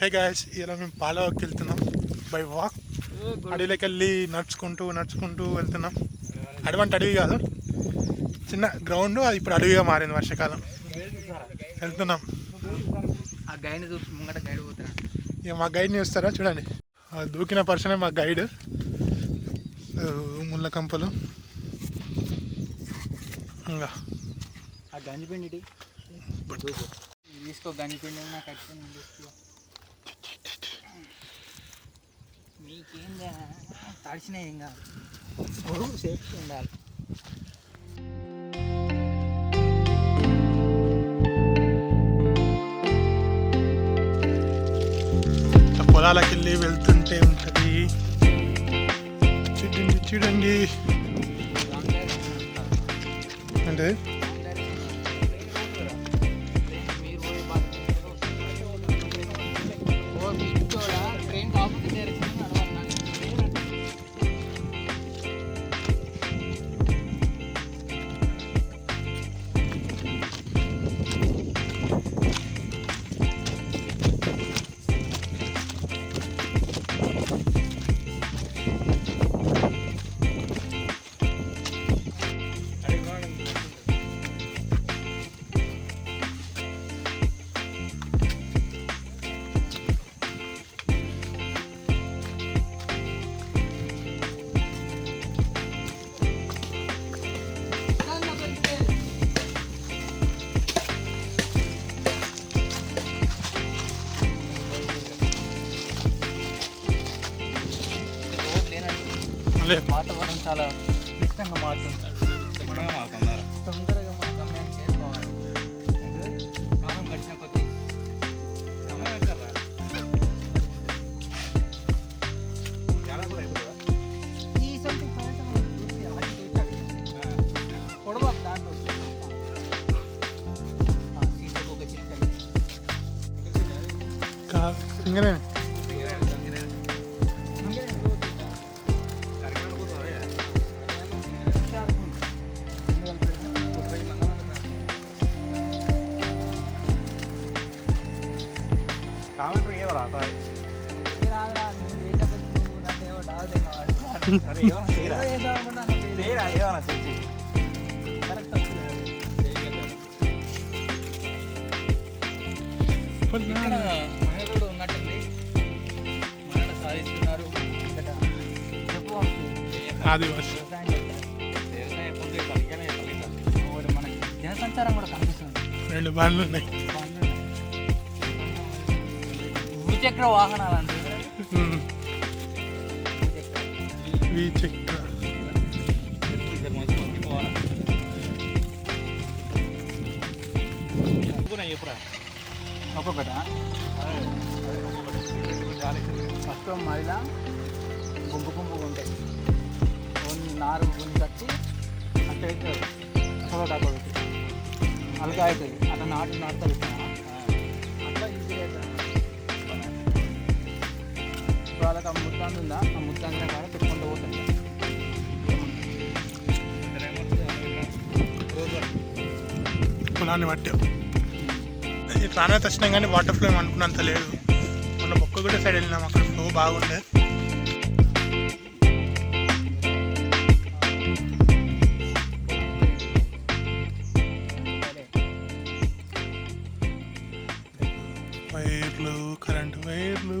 Hey guys ఇలా మేము పాలవాకి వెళ్తున్నాం. బై వాక్ అడవిలోకి వెళ్ళి నడుచుకుంటూ నడుచుకుంటూ వెళ్తున్నాం. అడవి అంటే అడవి కాదు. చిన్న గ్రౌండ్ అది ఇప్పుడు అడవిగా మారింది వర్షాకాలం. వెళ్తున్నాం. ఆ గైడ్ చూసి ముంగట గైడ్ పోతున్నా ఇక మా గైడ్ని చూస్తారా? చూడండి. దూకిన పర్సనే మా గైడ్ ముళ్ళ కంపలు. ఇంకా. ఆ గంజిపిండి తీసుకో గంజిపిండి నాకు మీకేందా? తడిచినా ఏం కాదు. ఓ, సేఫ్టీ ఉండాలి. పొలాలకు వెళ్ళి వెళ్తుంటే ఉంటుంది. చూడండి చూడండి అంటే లేనట్టు మళ్ళీ వాతావరణం చాలా క్లిష్టంగా మారుతుంది తొందరగా మనం గమ్యం చేసుకోవాలి కాలం గడిచిన కొద్దీ ఈ something ప్రయత్నం మహిళలు ఉన్నట్టుంది మహిళలు సాధిస్తున్నారు ఆదివాసి. జనసంచారం కూడా కనిపిస్తుంది రెండు బండ్లు ఉన్నాయి. ద్విచక్ర వాహనాలు అంటే ఉమ్. చెక్క ఒక్కొక్కట? ఫస్ట్ మహిళ గుంపు గుంపుగా ఉంటాయి. నాలుగు గుంపు కట్టి అట్లా అవుతుంది ఒకటి అక్కడ అలగా అవుతుంది అట్లా నాటు నాటుతా వాళ్ళకి ముద్దాన్ని ఉందా? ఆ ముద్దాన్ని కాడ పెట్టుకుంటూ పోతుంది పొలాన్ని పట్టాం. ఈ ప్రాణాలు వచ్చినాం కానీ వాటర్ ఫ్లో అనుకున్నంత లేదు. మొన్న మొక్క కూడా సైడ్ వెళ్ళినాం అక్కడ ఫ్లో బాగుండే. వైర్లు కరెంటు వైర్లు.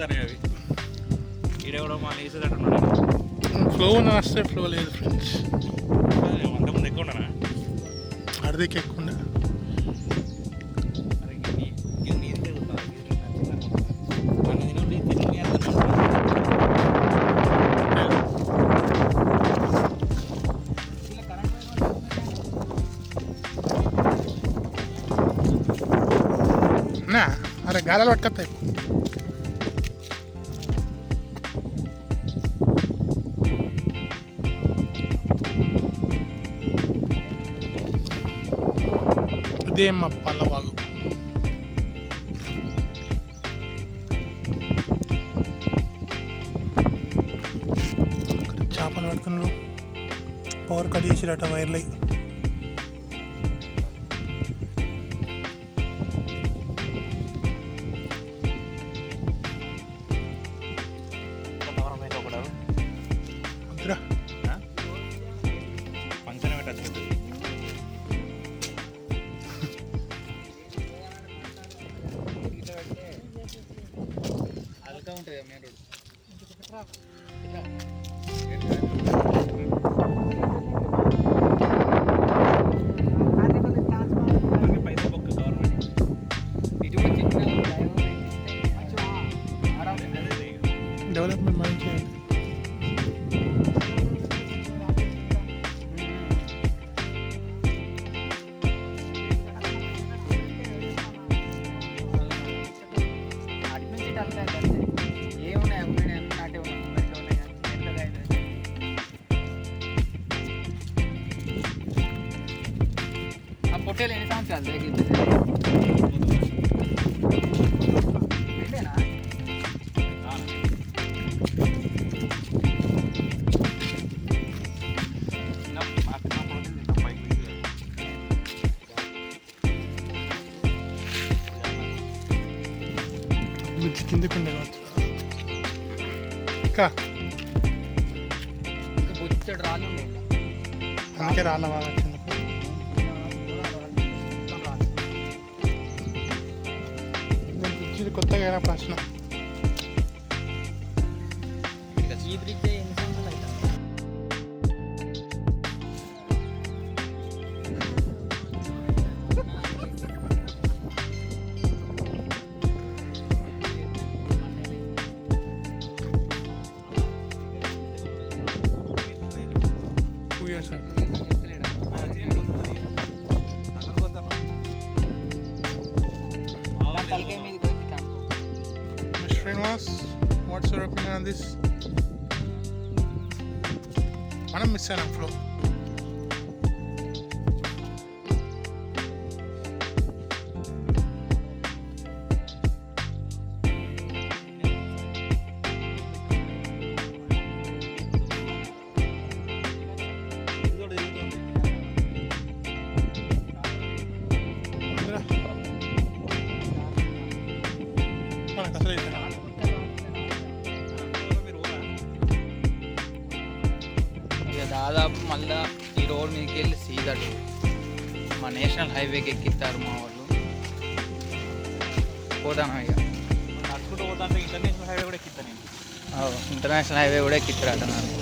పోతాయి అవి. కూడా మా వేసేటట్టున్నాడు ఫ్లో ఉన్న వస్తే ఫ్లో లేదు ఫ్రెండ్స్. అంతకుముందు ఎక్కువ ఉండనా? అర్ధకి ఎక్కువ అరే గాలి పట్టుకొస్తాయి ఇదే మా పల్లవాగు చేపలు పడుతున్నారు పవర్ కట్ చేసిరట వైర్లై. ఉంటుంది మెయిన్ రోడ్ ఉన్నాయి అందుకే రాళ్ళ బాగా mister Srinivas what's your opinion on this మనం మిస్ అయినాం ఫ్లో సీదటు మా నేషనల్ హైవేకి ఎక్కిస్తారు మా వాళ్ళు. పోతాను ఇక. నడుచుకుంటూ పోతాంటే ఇంటర్నేషనల్ హైవే కూడా ఎక్కిస్తాను ఇంటర్నేషనల్ హైవే కూడా ఎక్కిస్తారు నాకు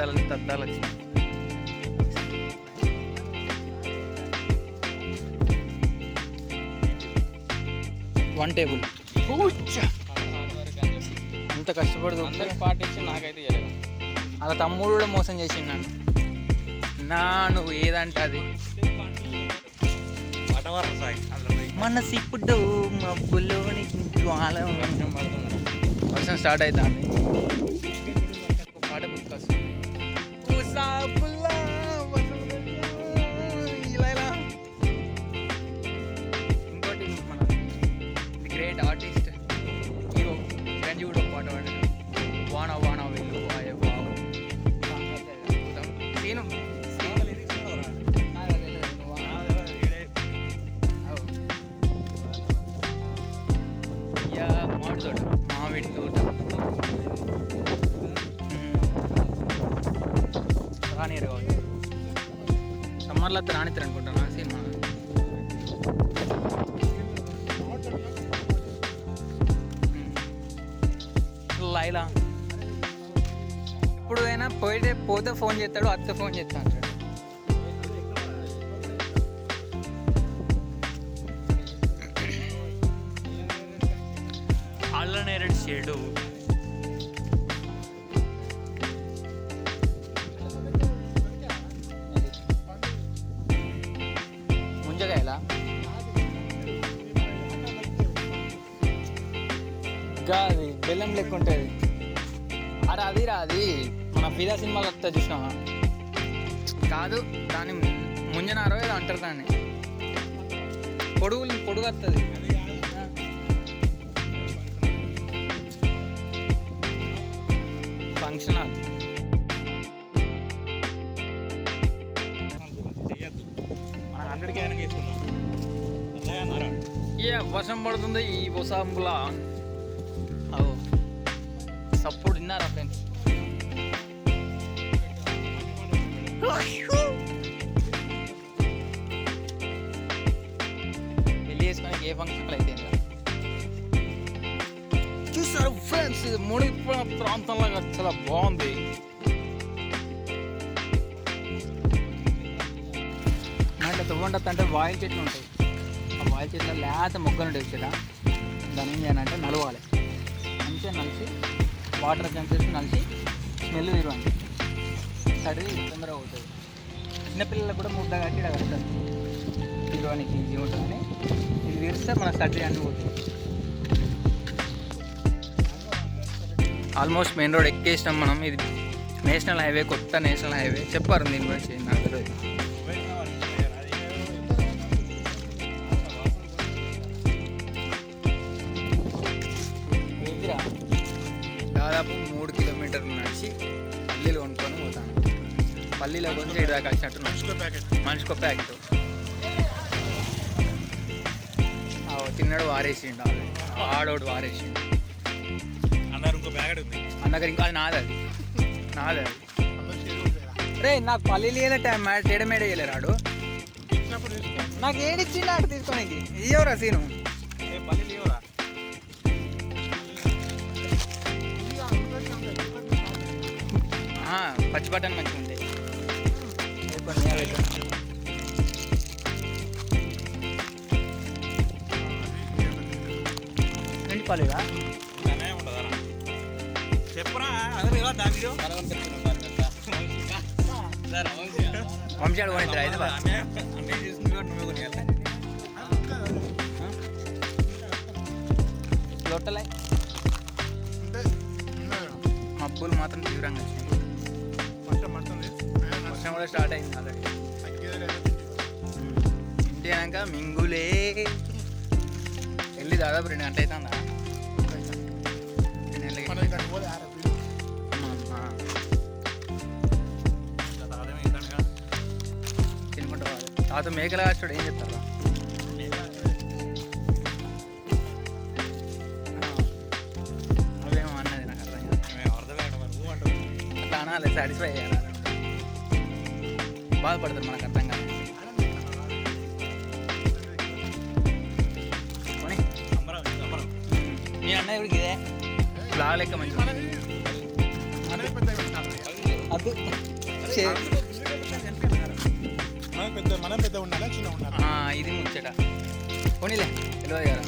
తద్దాలు వచ్చినాయి వన్ టేబుల్ అంత కష్టపడి అందరికి పాటించి నాకైతే చేయలేదు అలా తమ్ముడు కూడా మోసం చేసిండు నన్ను. నా నువ్వు ఏదంటే అది. పోయి. మనసిప్పుడు మబ్బులోని జ్వాల వర్షం స్టార్ట్ అవుతుంది love. రానియరు కావచ్చు. సమ్మర్లో అయితే రానిస్తారు అనుకుంటాను సినిమా. లైలా. ఇప్పుడు అయినా పోయితే పోతే ఫోన్ చేస్తాడు అత్తే ఫోన్ చేస్తా బెల్లం లెక్క ఉంటుంది? అరే అది రా అది మన ఫిదా సినిమాలో వస్తుంది చూసినావా? కాదు దాని ముంజనారో ఏదో అంటారు దాన్ని. పొడుగు పొడుగు వస్తుంది ఫంక్షన్ హాల్. ఏ వర్షం పడుతుంది ఈ బొసాంబులా ఏ ఫంక్షన్లు అయితే చూసారు ఫ్రెండ్స్ ఇది మునిగిపోయిన ప్రాంతంలో చాలా బాగుంది. అంటే ఇంట్లో తువ్వండత్ అంటే వాయిల్ చెట్లు ఉంటాయి. ఆ వాయిల్ చెట్ల లేత మొగ్గలు ఉంటాయి ఇక్కడ దాన్ని ఏం చేయాలంటే నలవాలి. మంచిగా నలిసి వాటర్ కంచేసి నలిసి స్మెల్ తీరువండి. సరే తొందరగా అవుతుంది. చిన్నపిల్లలకు కూడా ముద్ద కట్టి ఇక్కడ కడతారు. తీరువానికి ఈజీ ఉంటుందని. ఇది తీరిస్తే మన సర్జరీ అన్నీ పోతుంది ఆల్మోస్ట్ మెయిన్ రోడ్ ఎక్కేసినాం మనం. ఇది నేషనల్ హైవే కొత్త నేషనల్ హైవే. చెప్పారు దీని గురించి నాకు తెలియదు. దాదాపు మూడు కిలోమీటర్లు నడిచి పల్లీలు కొనుక్కొని పోతాను. పల్లీలో కొంచెం ఇటు దాకా వచ్చినట్టు మనిషికో ప్యాకెట్ మనిషికి ప్యాకెట్. తిన్నాడు వారేసిండు. ఆడోడు వారేసిండు. అన్నారు ఇంకో బ్యాగ్ ఉంది అన్న దగ్గర ఇంకా అది నాది అది. నాది అది? రే నాకు పల్లీలు వేయలే టైం తేడ మేడ వేయలే రాడు. ఇచ్చినప్పుడు తీసుకో. నాకు ఏడిచ్చిండు అటు తీసుకోనికి? ఇయ్యవరా సీను. ఏ పల్లి లేవురా? ఆ, పచ్చి బట్టన్ మంచిగా ఉంది దాని వంశాడు కొనిద్దరు కొనియాలి లొట్టలే? మబ్బులు మాత్రం తీవ్రంగా వర్షం పడుతుంది. వర్షం కూడా స్టార్ట్ అయింది ఆల్రెడీ. తగ్గేదే లేదా తిండి. ఇంటి అయినాక మింగులే. వెళ్ళి దాదాపు రెండు గంటలు అవుతుందా తాత మేకల కాచుడు ఏం చెప్తారు అవేమో అన్నది నాకు అర్థం అట్లా అనాలి సాటిస్ఫై చేయాలి బాధపడతారు మనకు అర్థం కాదు. మీ అన్నయ్య కూడా ఇదే. బ్లాగ్ లెక్క మంచి. అద్దు మనం పెద్ద మనం పెద్ద ఉండాలా చిన్న ఉండాలా? ఇది ముచ్చట. పోనీలే తెలియదు కదా.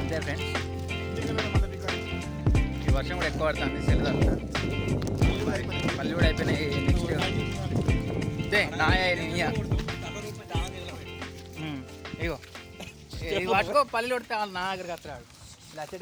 అంతే ఫ్రెండ్స్. ఈ వర్షం కూడా ఎక్కువ పడుతుంది సెలవు. పళ్ళు కూడా అయిపోయినాయి నెక్స్ట్ అంతే నాయ నీయ ఇగో. ఇది పట్టుకో పల్లెలు కొడితే నా దగ్గరికి వస్తాడు ఇలా